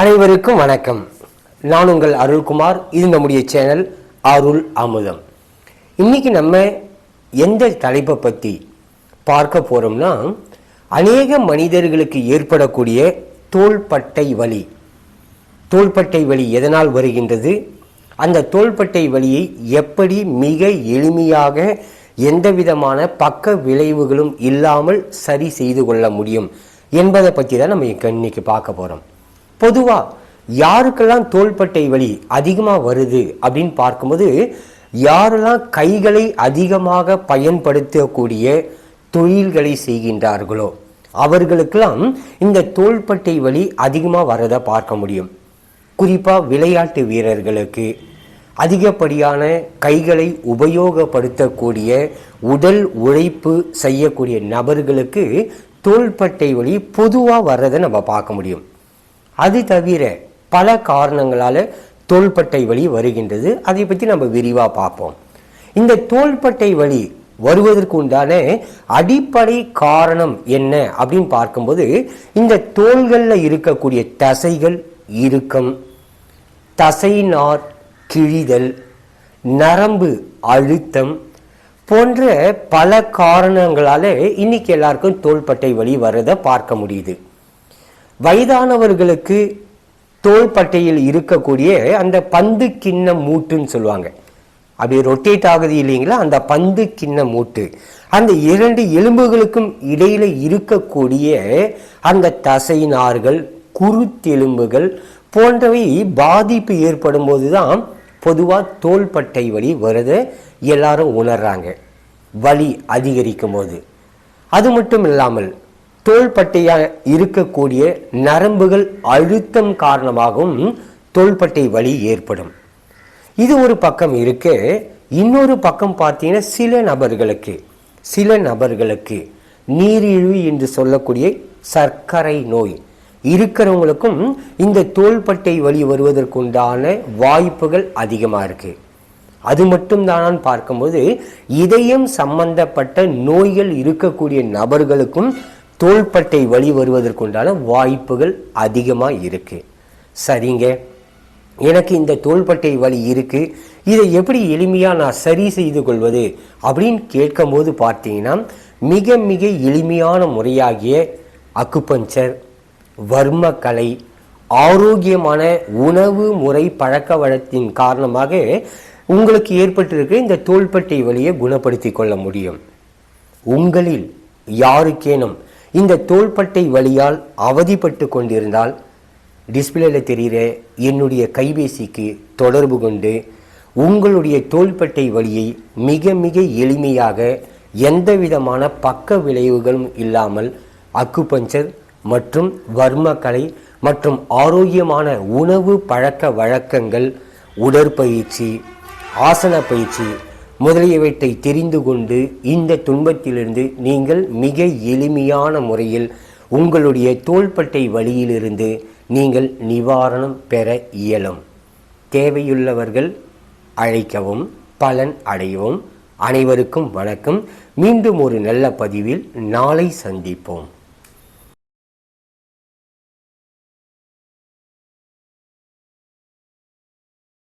அனைவருக்கும் வணக்கம். நான் உங்கள் அருள்குமார் இது நம்முடைய சேனல் அருள் அமுதம். இன்னைக்கு நம்ம எந்த தலைப்பை பற்றி பார்க்க போகிறோம்னா அநேக மனிதர்களுக்கு ஏற்படக்கூடிய தோள்பட்டை வலி. தோள்பட்டை வலி எதனால் வருகின்றது? அந்த தோள்பட்டை வலியை எப்படி மிக எளிமையாக எந்த விதமான பக்க விளைவுகளும் இல்லாமல் சரி செய்து கொள்ள முடியும் என்பதை பற்றி தான் நம்ம இன்னைக்கு பார்க்க போகிறோம் பொதுவாக யாருக்கெல்லாம் தோள்பட்டை வலி அதிகமாக வருது அப்படின்னு பார்க்கும்போது யாரெல்லாம் கைகளை அதிகமாக பயன்படுத்தக்கூடிய தொழில்களை செய்கின்றார்களோ அவர்களுக்கெல்லாம் இந்த தோள்பட்டை வலி அதிகமாக வரதை பார்க்க முடியும். குறிப்பாக விளையாட்டு வீரர்களுக்கு அதிகப்படியான கைகளை உபயோகப்படுத்தக்கூடிய உடல் உழைப்பு செய்யக்கூடிய நபர்களுக்கு தோள்பட்டை வலி பொதுவாக வர்றதை நம்ம பார்க்க முடியும். அது தவிர பல காரணங்களால் தோள்பட்டை வலி வருகின்றது. அதை பற்றி நம்ம விரிவாக பார்ப்போம். இந்த தோள்பட்டை வலி வருவதற்கு உண்டான அடிப்படை காரணம் என்ன அப்படின்னு பார்க்கும்போது இந்த தோள்களில் இருக்கக்கூடிய தசைகள் இறுக்கம் தசைநார் கிழிதல் நரம்பு அழுத்தம் போன்ற பல காரணங்களால் இன்னைக்கு எல்லாருக்கும் தோள்பட்டை வலி வர்றதை பார்க்க முடியுது. வயதானவர்களுக்கு தோள்பட்டையில் இருக்கக்கூடிய அந்த பந்து கிண்ண மூட்டுன்னு சொல்லுவாங்க. அப்படி ரொட்டேட் ஆகுது இல்லைங்களா? அந்த பந்து கிண்ண மூட்டு. அந்த இரண்டு எலும்புகளுக்கும் இடையில இருக்கக்கூடிய அந்த தசை நார்கள் குருத்தெலும்புகள் போன்றவை பாதிப்பு ஏற்படும் போதுதான் பொதுவாக தோள்பட்டை வலி வருதை எல்லாரும் உணர்றாங்க. வலி அதிகரிக்கும் போது அது மட்டும் இல்லாமல் தோள்பட்டையா இருக்கக்கூடிய நரம்புகள் அழுத்தம் காரணமாகவும் தோள்பட்டை வலி ஏற்படும். இது ஒரு பக்கம் இருக்கு இன்னொரு பக்கம் பார்த்தீங்கன்னா சில நபர்களுக்கு சில நபர்களுக்கு நீரிழிவு என்று சொல்லக்கூடிய சர்க்கரை நோய். இருக்கிறவங்களுக்கும் இந்த தோள்பட்டை வலி வருவதற்குண்டான வாய்ப்புகள் அதிகமாக இருக்கு. அது மட்டும் தானான்னு பார்க்கும்போது இதயம் சம்பந்தப்பட்ட நோய்கள் இருக்கக்கூடிய நபர்களுக்கும் தோள்பட்டை வலி வருவதற்குண்டான வாய்ப்புகள் அதிகமாக இருக்கு. சரிங்க. எனக்கு இந்த தோள்பட்டை வலி இருக்கு. இதை எப்படி எளிமையாக நான் சரி செய்து கொள்வது அப்படின்னு கேட்கும்போது பார்த்தீங்கன்னா மிக மிக எளிமையான முறையாகிய அக்குபஞ்சர் வர்மக்கலை ஆரோக்கியமான உணவு முறை பழக்க வழக்கத்தின் காரணமாக உங்களுக்கு ஏற்பட்டிருக்க இந்த தோள்பட்டை வலியை குணப்படுத்தி கொள்ள முடியும். உங்களில் யாருக்கேனும் இந்த தோள்பட்டை வழியால் அவதிப்பட்டு கொண்டிருந்தால் டிஸ்பிளேல தெரிகிற என்னுடைய கைபேசிக்கு தொடர்பு கொண்டு உங்களுடைய தோள்பட்டை வழியை மிக மிக எளிமையாக எந்த விதமான பக்க விளைவுகளும் இல்லாமல் அக்குபஞ்சர் மற்றும் வர்மக்கலை மற்றும் ஆரோக்கியமான உணவு பழக்க வழக்கங்கள் உடற்பயிற்சி ஆசன பயிற்சி முதலியவற்றை தெரிந்து கொண்டு இந்த துன்பத்திலிருந்து நீங்கள் மிக எளிமையான முறையில் உங்களுடைய தோள்பட்டை வழியிலிருந்து நீங்கள் நிவாரணம் பெற இயலும். தேவையுள்ளவர்கள் அழைக்கவும் பலன் அடையவும். அனைவருக்கும் வணக்கம். மீண்டும் ஒரு நல்ல பதிவில் நாளை சந்திப்போம்.